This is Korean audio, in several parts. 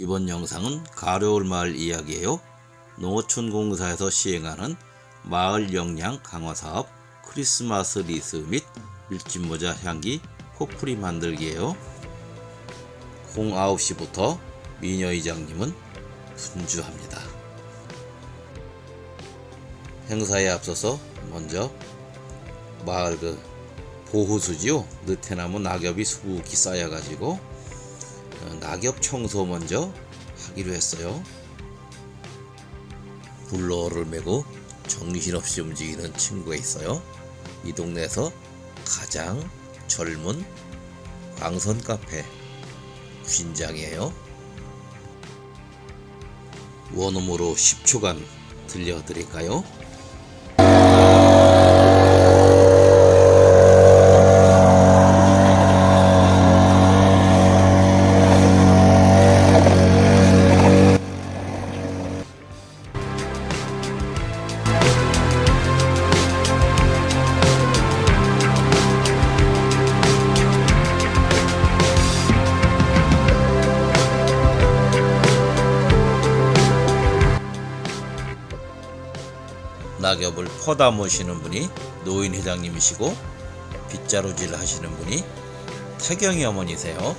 이번 영상은 가려울 마을 이야기예요. 농어촌공사에서 시행하는 마을 역량 강화 사업 크리스마스 리스 및 밀짚모자 향기 포프리 만들기예요. 09시부터 미녀 이장님은 분주합니다. 행사에 앞서서 먼저 마을 그 보호수지요 느테나무 낙엽이 수북이 쌓여가지고 어, 낙엽 청소 먼저 하기로 했어요. 블로어를 메고 정신없이 움직이는 친구가 있어요. 이 동네에서 가장 젊은 광선 카페 쥔장이에요. 원음으로 10초간 들려드릴까요? 낙엽을 퍼다 모시는 분이 노인 회장님이시고 빗자루질 하시는 분이 태경이 어머니세요.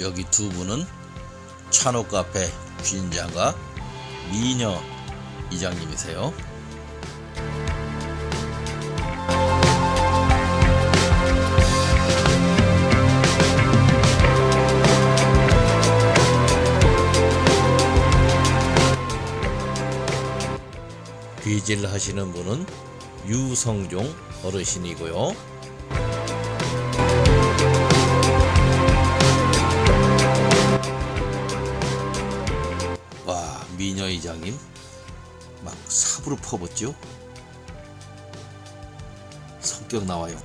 여기 두 분은 찬호 카페 주인장과 미녀 이장님이세요. 귀질 하시는 분은 유성종 어르신이고요. 와 미녀 이장님 막 삽으로 퍼붓죠. 성격 나와요.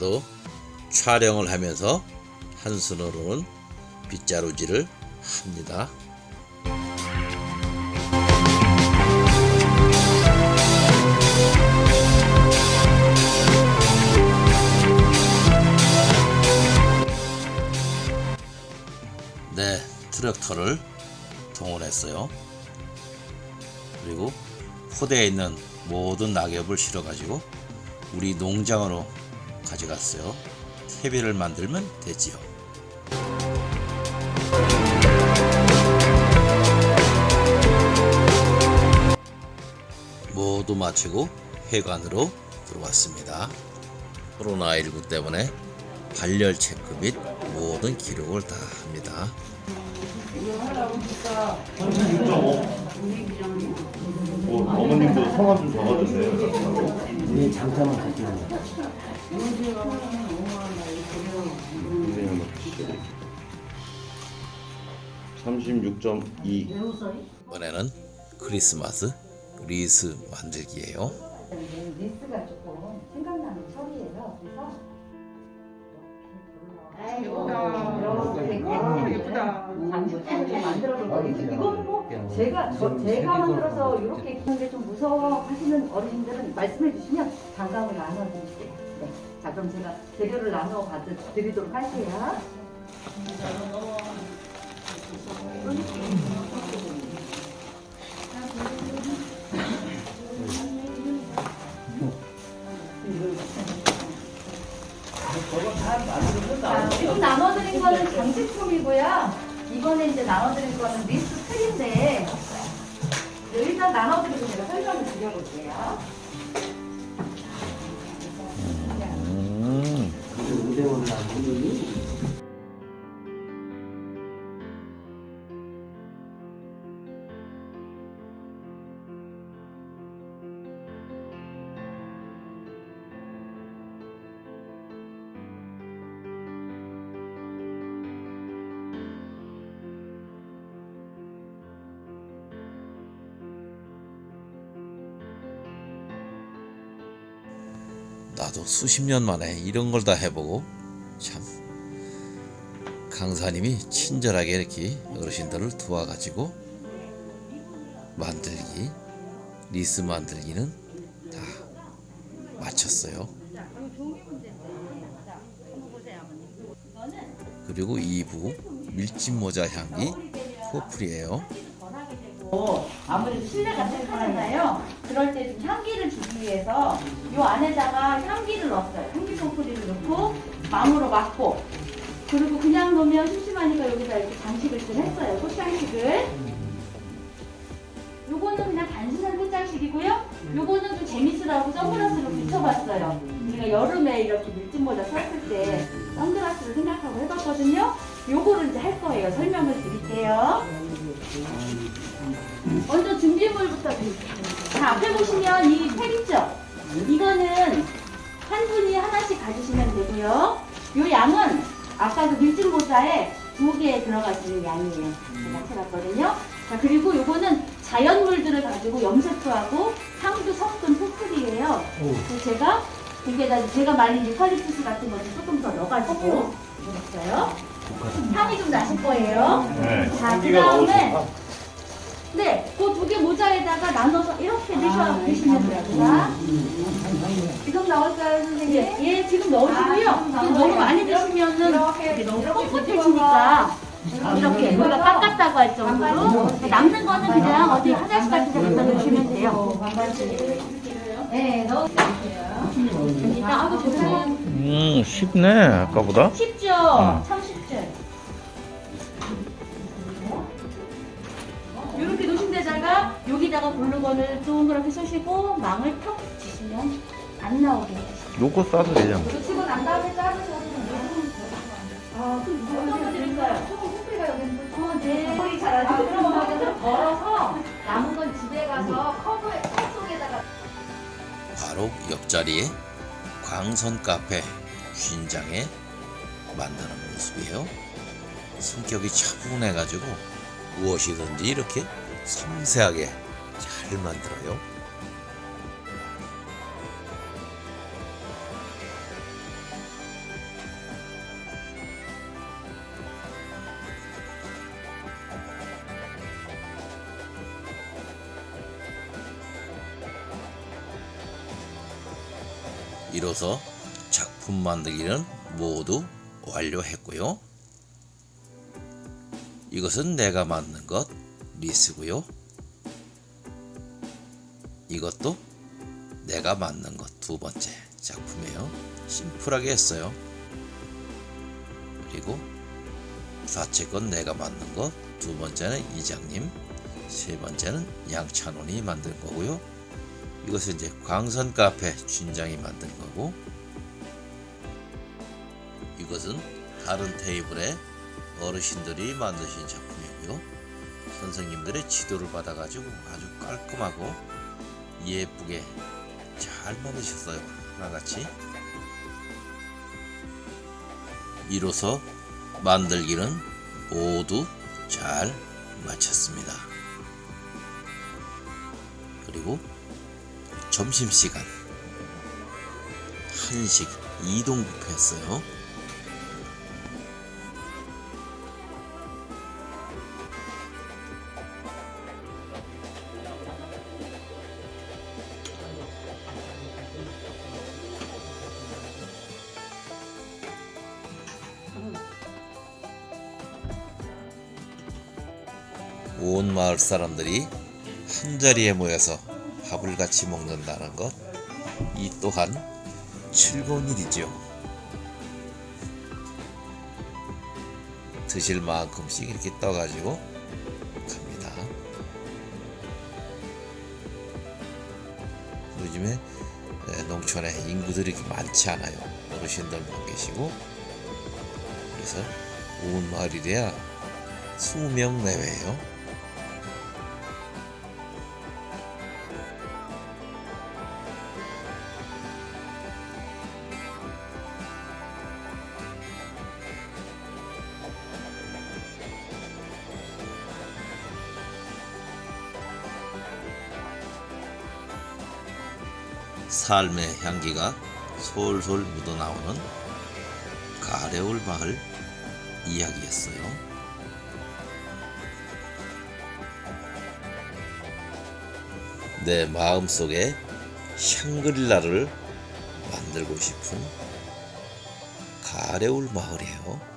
나도 촬영을 하면서 한 손으로는 빗자루질을 합니다. 네, 트랙터를 동원했어요. 그리고 포대에 있는 모든 낙엽을 실어가지고 우리 농장으로 가져갔어요. 퇴비를 만들면 되지요. 모두 마치고 회관으로 들어왔습니다. 코로나19 때문에 발열 체크 및 모든 기록을 다 합니다. 뭐, 어머님도 성함 좀 적어주세요. 네, 장점은 가지고 인생을 시켜드릴게요. 36.2 이번에는 크리스마스 리스 만들기예요. 리스가 조금 생각나는 철이에요. 그래서 예쁘다. 예쁘다. 장식품을 만들어 볼 거예요. 이거는 뭐 제가 저, 제가 만들어서 이렇게 하는데 좀 무서워 하시는 어르신들은 말씀해 주시면 장갑을 나눠 드릴게요. 네. 자 그럼 제가 재료를 나눠 받 드리도록 할게요. 자, 지금 나눠드린 거는 장식품이고요. 이번에 이제 나눠드릴 거는 리스트 틀인데 일단 나눠드리고 제가 설명을 드려볼게요. 나도 수십 년 만에 이런 걸 다 해보고 참 강사님이 친절하게 이렇게 어르신들을 도와가지고 만들기 리스 만들기는 다 마쳤어요. 그리고 2부 밀짚 모자 향기 포플이에요. 어, 아무래도 실내가 탁하잖아요. 그럴 때 좀 향기를 주기 위해서 요 안에다가 향기를 넣었어요. 향기 소프리를 넣고 망으로 막고 그리고 그냥 놓으면 심심하니까 여기다 이렇게 장식을 좀 했어요. 꽃장식을. 요거는 그냥 단순한 꽃장식이고요. 요거는 좀 재밌으라고 선글라스를 붙여봤어요. 우리가 여름에 이렇게 밀짚 모자 썼을 때 선글라스를 생각하고 해봤거든요. 요거를 이제 할 거예요. 설명을 드릴게요. 먼저 준비물부터 드릴게요. 자, 앞에 보시면 이 팩 있죠? 이거는 한 분이 하나씩 가지시면 되고요. 요 양은 아까 그 밀짚 모자에 두 개 들어가 있는 양이에요. 제가 채봤거든요. 자, 그리고 요거는 자연물들을 가지고 염색도 하고 향도 섞은 포플이에요. 그래서 제가 거기에다 제가 말린 유칼립투스 같은 것도 조금 더 넣어가지고 넣었어요. 향이 좀 나실 거예요. 네. 자, 그 향기가 다음에 네, 그 두 개 모자에다가 나눠서 이렇게 넣으셔 드시면 됩니다. 지금 나올까요, 선생님? 예, 지금 넣으시고요. 근데 너무 많이 드시면은 이게 너무 뻣뻣해지니까 이렇게 우리가 깎았다고 할 정도로 남는 거는 그냥 어디 화장실 같은 데 갖다 놓으시면 돼요. 네, 넣으세요. 그러니까 아주 좋아요. 음 쉽네 아까보다. 쉽죠? 참 여기다가 볼루건을 동그랗게 쓰시고 망을 턱 치시면 안 나오게 해주시죠. 요거 싸도 되잖아. 이거 치고 난 다음에 자르셔서 아, 그럼 어떤 거 드릴까요? 조금 소리가 여기는 또 어, 네. 소리 잘하죠. 아, 그럼 거기서 걸어서 남은 건 집에 가서 컵을 컵 속에다가 바로 옆자리에 광선 카페 쥔장에 만드는 모습이에요. 성격이 차분해가지고 무엇이든지 이렇게 섬세하게 잘 만들어요. 이로써 작품 만들기는 모두 완료했고요. 이것은 내가 만든 것 리스고요. 이것도 내가 만든 것 두 번째 작품이에요. 심플하게 했어요. 그리고 좌측 건 내가 만든 것, 두 번째는 이장님, 세 번째는 양찬원이 만든 거고요. 이것은 이제 광선 카페 쥔장이 만든 거고 이것은 다른 테이블에 어르신들이 만드신 작품이고요. 선생님들의 지도를 받아가지고 아주 깔끔하고 예쁘게 잘 만드셨어요. 하나같이. 이로써 만들기는 모두 잘 마쳤습니다. 그리고 점심시간 한식 이동 뷔페였어요. 온 마을 사람들이 한 자리에 모여서 밥을 같이 먹는다는 것, 이 또한 즐거운 일이죠. 드실 만큼씩 이렇게 떠가지고 갑니다. 요즘에 에, 농촌에 인구들이 많지 않아요. 어르신들만 계시고 그래서 온 마을이래야 20명 내외예요. 삶의 향기가 솔솔 묻어나오는 가래울 마을 이야기였어요. 내 마음속에 샹그릴라를 만들고 싶은 가래울 마을이에요.